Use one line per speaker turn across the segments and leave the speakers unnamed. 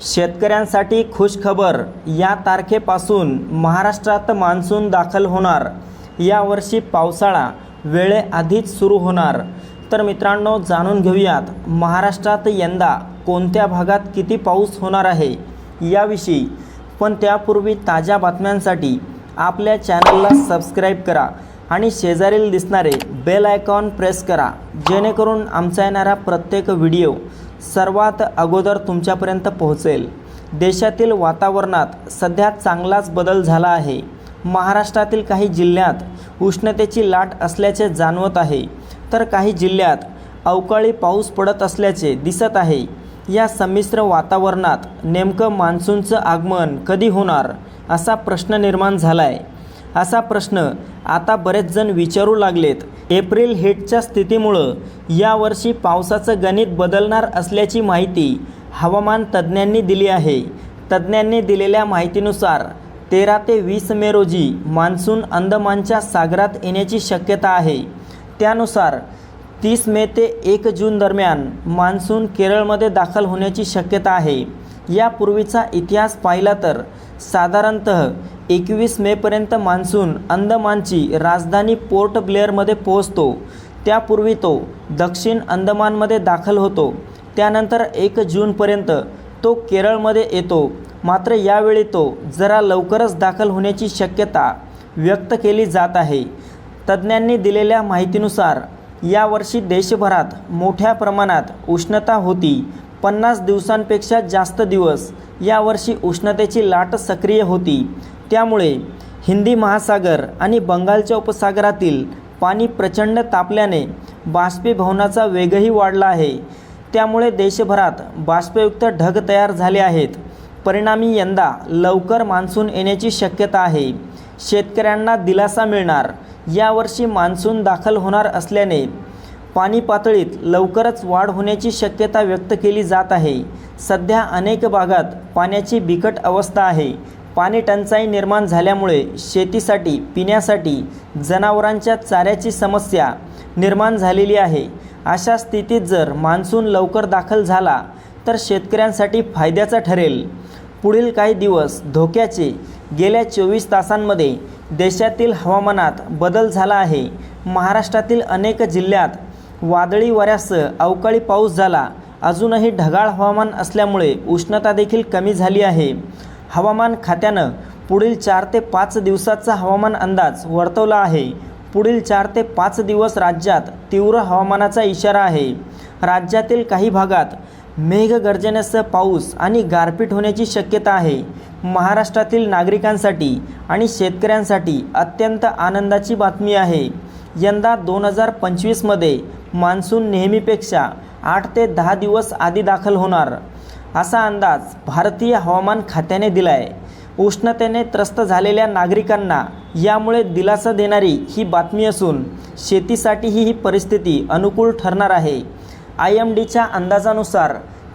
शेतकऱ्यांसाठी खुशखबर. या तारखेपासून महाराष्ट्रात मान्सून दाखल होणार. यावर्षी पावसाळा वेळेआधीच सुरू होणार. तर मित्रांनो जाणून घेऊयात महाराष्ट्रात यंदा कोणत्या भागात किती पाऊस होणार आहे? याविषयी. पण त्यापूर्वी ताज्या बातम्यांसाठी आपल्या चॅनलला सबस्क्राईब करा आणि शेजारील दिसणारे बेल आयकॉन प्रेस करा जेणेकरून आमचा येणारा प्रत्येक व्हिडिओ सर्वात अगोदर तुमच्यापर्यंत पोहोचेल. देशातील वातावरणात सध्या चांगलाच बदल झाला आहे. महाराष्ट्रातील काही जिल्ह्यात उष्णतेची लाट असल्याचे जाणवत आहे. तर काही जिल्ह्यात अवकाळी पाऊस पडत असल्याचे दिसत आहे. या संमिश्र वातावरणात नेमकं मान्सूनचं आगमन कधी होणार असा प्रश्न निर्माण झाला आहे असा प्रश्न आता बरेच जण विचारू लागलेत एप्रिल हिटच्या स्थितीमुळं यावर्षी पावसाचं गणित बदलणार असल्याची माहिती हवामान तज्ज्ञांनी दिली आहे. तज्ज्ञांनी दिलेल्या माहितीनुसार तेरा ते वीस मे रोजी मान्सून अंदमानच्या सागरात येण्याची शक्यता आहे. त्यानुसार तीस मे ते एक जून दरम्यान मान्सून केरळमध्ये दाखल होण्याची शक्यता आहे. यापूर्वीचा इतिहास पाहिला तर साधारणतः एकवीस मेपर्यंत मान्सून अंदमानची राजधानी पोर्ट ब्लेअरमध्ये पोहोचतो. त्यापूर्वी तो दक्षिण अंदमानमध्ये दाखल होतो. त्यानंतर एक जूनपर्यंत तो केरळमध्ये येतो. मात्र यावेळी तो जरा लवकरच दाखल होण्याची शक्यता व्यक्त केली जात आहे. तज्ज्ञांनी दिलेल्या माहितीनुसार यावर्षी देशभरात मोठ्या प्रमाणात उष्णता होती. पन्नास दिवसांपेक्षा जास्त दिवस यावर्षी उष्णतेची लाट सक्रिय होती. त्यामुळे हिंदी महासागर आणि बंगालच्या उपसागरातील पाणी प्रचंड तापल्याने बाष्पीभवनाचा वेगही वाढला आहे. त्यामुळे देशभरात बाष्पयुक्त ढग तयार झाले आहेत. परिणामी यंदा लवकर मान्सून येण्याची शक्यता आहे. शेतकऱ्यांना दिलासा मिळणार. यावर्षी मान्सून दाखल होणार असल्याने पाणी पातळीत लवकरच वाढ होण्याची शक्यता व्यक्त केली जात आहे. सध्या अनेक भागात पाण्याची बिकट अवस्था आहे. पाणी टंचाई निर्माण झाल्यामुळे शेतीसाठी पिण्यासाठी जनावरांच्या चाऱ्याची समस्या निर्माण झालेली आहे. अशा स्थितीत जर मान्सून लवकर दाखल झाला तर शेतकऱ्यांसाठी फायद्याचा ठरेल. पुढील काही दिवस धोक्याचे गेल्या चोवीस तासांमध्ये देशातील हवामानात बदल झाला आहे. महाराष्ट्रातील अनेक जिल्ह्यात वादळी वाऱ्यासह अवकाळी पाऊस झाला. अजूनही ढगाळ हवामान असल्यामुळे उष्णता देखील कमी झाली आहे. हवामान खात्यानं पुढील चार ते पाच दिवसाचा हवामान अंदाज वर्तवला आहे. पुढील चार ते पाच दिवस राज्यात तीव्र हवामानाचा इशारा आहे. राज्यातील काही भागात मेघगर्जनेसह पाऊस आणि गारपीट होण्याची शक्यता आहे. महाराष्ट्रातील नागरिकांसाठी आणि शेतकऱ्यांसाठी अत्यंत आनंदाची बातमी आहे. यंदा दोन हजार पंचवीसमध्ये मान्सून नेहमीपेक्षा आठ ते दहा दिवस आधी दाखल होणार. असा अंदाज भारतीय हवामान खात्याने दिला आहे उष्णतेने त्रस्त झालेल्या नागरिकांना यामुळे दिलासा देणारी ही बातमी असून शेतीसाठीही ही परिस्थिती अनुकूल ठरणार आहे. आय एम डीच्या अंदाजानुसार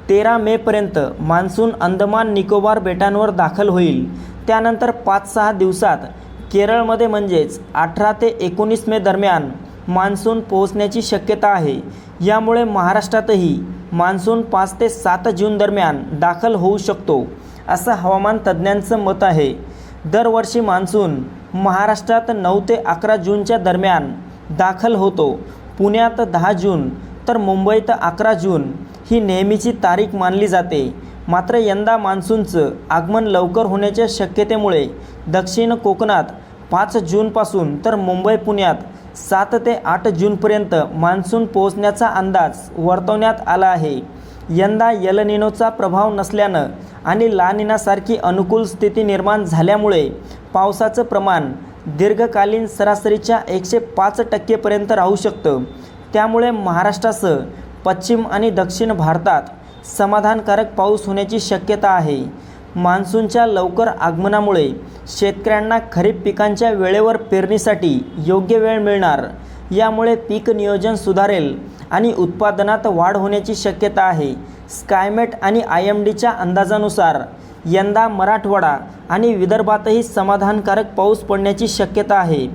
तेरा मेपर्यंत मान्सून अंदमान निकोबार बेटांवर दाखल होईल. त्यानंतर पाच सहा दिवसात केरळमध्ये म्हणजेच अठरा ते एकोणीस मे दरम्यान मान्सून पोहोचण्याची शक्यता आहे. यामुळे महाराष्ट्रातही मान्सून पाच ते सात जून दरम्यान दाखल होऊ शकतो असं हवामान तज्ज्ञांचं मत आहे. दरवर्षी मान्सून महाराष्ट्रात नऊ ते अकरा जूनच्या दरम्यान दाखल होतो. पुण्यात दहा जून तर मुंबईत अकरा जून ही नेहमीची तारीख मानली जाते. मात्र यंदा मान्सूनचं आगमन लवकर होण्याच्या शक्यतेमुळे दक्षिण कोकणात पाच जूनपासून तर मुंबई पुण्यात सात ते आठ जूनपर्यंत मान्सून पोहोचण्याचा अंदाज वर्तवण्यात आला आहे. यंदा यलनिनोचा प्रभाव नसल्यानं आणि लानिनासारखी अनुकूल स्थिती निर्माण झाल्यामुळे पावसाचं प्रमाण दीर्घकालीन सरासरीच्या एकशे पाच टक्केपर्यंत राहू शकतं. त्यामुळे महाराष्ट्रासह पश्चिम आणि दक्षिण भारतात समाधानकारक पाऊस होण्याची शक्यता आहे. मान्सूनच्या लवकर आगमनामुळे शेतकऱ्यांना खरीप पिकांच्या वेळेवर पेरणीसाठी योग्य वेळ मिळणार. यामुळे पीक नियोजन सुधारेल आणि उत्पादनात वाढ होण्याची शक्यता आहे. स्कायमेट आणि आय एम डीच्या अंदाजानुसार यंदा मराठवाडा आणि विदर्भातही समाधानकारक पाऊस पडण्याची शक्यता आहे.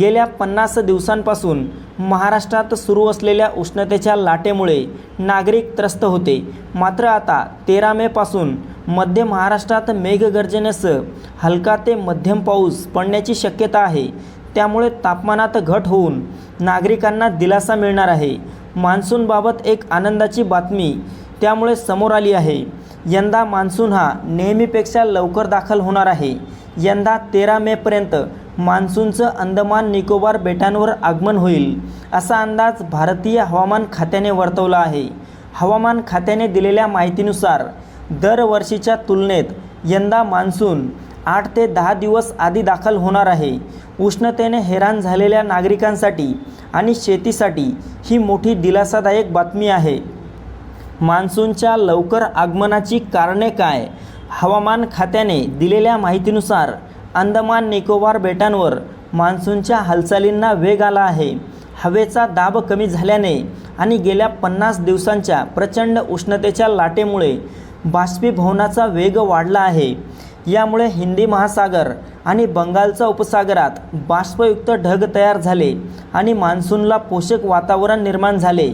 गेल्या पन्नास दिवसांपासून महाराष्ट्रात सुरू असलेल्या उष्णतेच्या लाटेमुळे नागरिक त्रस्त होते. मात्र आता तेरा मेपासून मध्य महाराष्ट्रात मेघगर्जनेसह हलका ते मध्यम पाऊस पडण्याची शक्यता आहे. त्यामुळे तापमानात घट होऊन नागरिकांना दिलासा मिळणार आहे. मान्सूनबाबत एक आनंदाची बातमी त्यामुळे समोर आली आहे. यंदा मान्सून हा नेहमीपेक्षा लवकर दाखल होणार आहे. यंदा तेरा मेपर्यंत मान्सूनचं अंदमान निकोबार बेटांवर आगमन होईल असा अंदाज भारतीय हवामान खात्याने वर्तवला आहे. हवामान खात्याने दिलेल्या माहितीनुसार दरवर्षीच्या तुलनेत यंदा मान्सून आठ ते दहा दिवस आधी दाखल होणार आहे. उष्णतेने हैराण झालेल्या नागरिकांसाठी आणि शेतीसाठी ही मोठी दिलासादायक बातमी आहे. मान्सूनच्या लवकर आगमनाची कारणे काय? हवामान खात्याने दिलेल्या माहितीनुसार अंदमान निकोबार बेटांवर मान्सूनच्या हालचालींना वेग आला आहे. हवेचा दाब कमी झाल्याने आणि गेल्या पन्नास दिवसांच्या प्रचंड उष्णतेच्या लाटेमुळे बाष्पीभवनाचा वेग वाढला आहे. यामुळे हिंदी महासागर आणि बंगालच्या उपसागरात बाष्पयुक्त ढग तयार झाले आणि मान्सूनला पोषक वातावरण निर्माण झाले.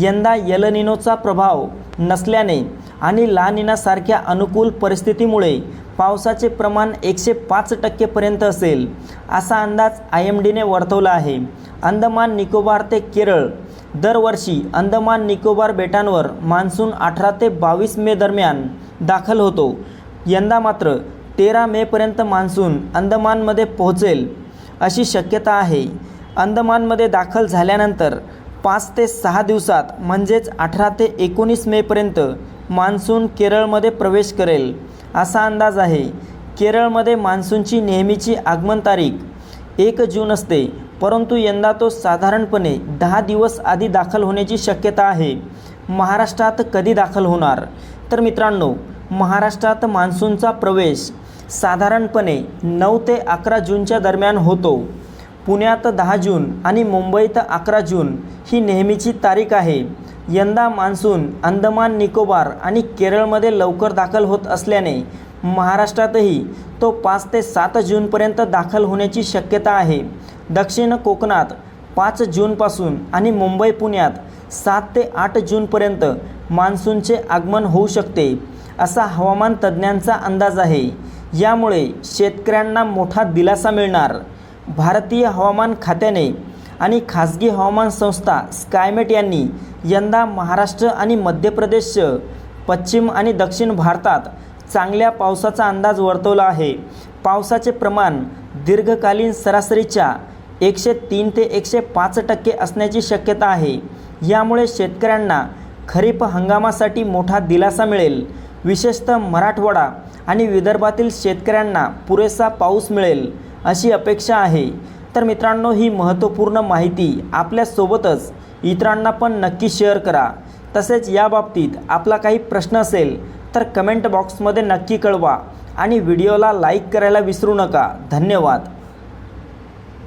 यंदा यलनिनोचा प्रभाव नसल्याने आणि लानिनासारख्या अनुकूल परिस्थितीमुळे पावसाचे प्रमाण एकशे पाच टक्केपर्यंत असेल असा अंदाज आय एम डीने वर्तवला आहे. अंदमान निकोबार ते केरळ दरवर्षी अंदमान निकोबार बेटांवर मान्सून अठरा ते बावीस मे दरम्यान दाखल होतो. यंदा मात्र तेरा मेपर्यंत मान्सून अंदमानमध्ये पोहोचेल अशी शक्यता आहे. अंदमानमध्ये दाखल झाल्यानंतर पाच ते सहा दिवसात म्हणजेच अठरा ते एकोणीस मेपर्यंत मान्सून केरळमध्ये प्रवेश करेल असा अंदाज आहे. केरळमध्ये मान्सूनची नेहमीची आगमन तारीख एक जून असते. परंतु यंदा तो साधारणपणे दहा दिवस आधी दाखल होण्याची शक्यता आहे. महाराष्ट्रात कधी दाखल होणार? तर मित्रांनो महाराष्ट्रात मान्सूनचा प्रवेश साधारणपणे नऊ ते अकरा जूनच्या दरम्यान होतो. पुण्यात दहा जून आणि मुंबईत अकरा जून ही नेहमीची तारीख आहे. यंदा मान्सून अंदमान निकोबार आणि केरळमध्ये लवकर दाखल होत असल्याने महाराष्ट्रातही तो पाच ते सात जूनपर्यंत दाखल होण्याची शक्यता आहे. दक्षिण कोकणात पाच जूनपासून आणि मुंबई पुण्यात सात ते आठ जूनपर्यंत मान्सूनचे आगमन होऊ शकते असा हवामान तज्ज्ञांचा अंदाज आहे. यामुळे शेतकऱ्यांना मोठा दिलासा मिळणार. भारतीय हवामान खात्याने आणि खाजगी हवामान संस्था स्कायमेट यांनी यंदा महाराष्ट्र आणि मध्य प्रदेश पश्चिम आणि दक्षिण भारतात चांगल्या पावसाचा अंदाज वर्तवला आहे. पावसाचे प्रमाण दीर्घकालीन सरासरीच्या एकशे तीन ते एकशे पाच टक्के असण्याची शक्यता आहे. यामुळे शेतकऱ्यांना खरीप हंगामासाठी मोठा दिलासा मिळेल. विशेषतः मराठवाडा आणि विदर्भातील शेतकऱ्यांना पुरेसा पाऊस मिळेल अशी अपेक्षा आहे. तर मित्रांनो ही महत्त्वपूर्ण माहिती आपल्यासोबतच इतरांना पण नक्की शेअर करा. तसेच याबाबतीत आपला काही प्रश्न असेल तर कमेंट बॉक्समध्ये नक्की कळवा. आणि व्हिडिओला लाईक करायला विसरू नका. धन्यवाद.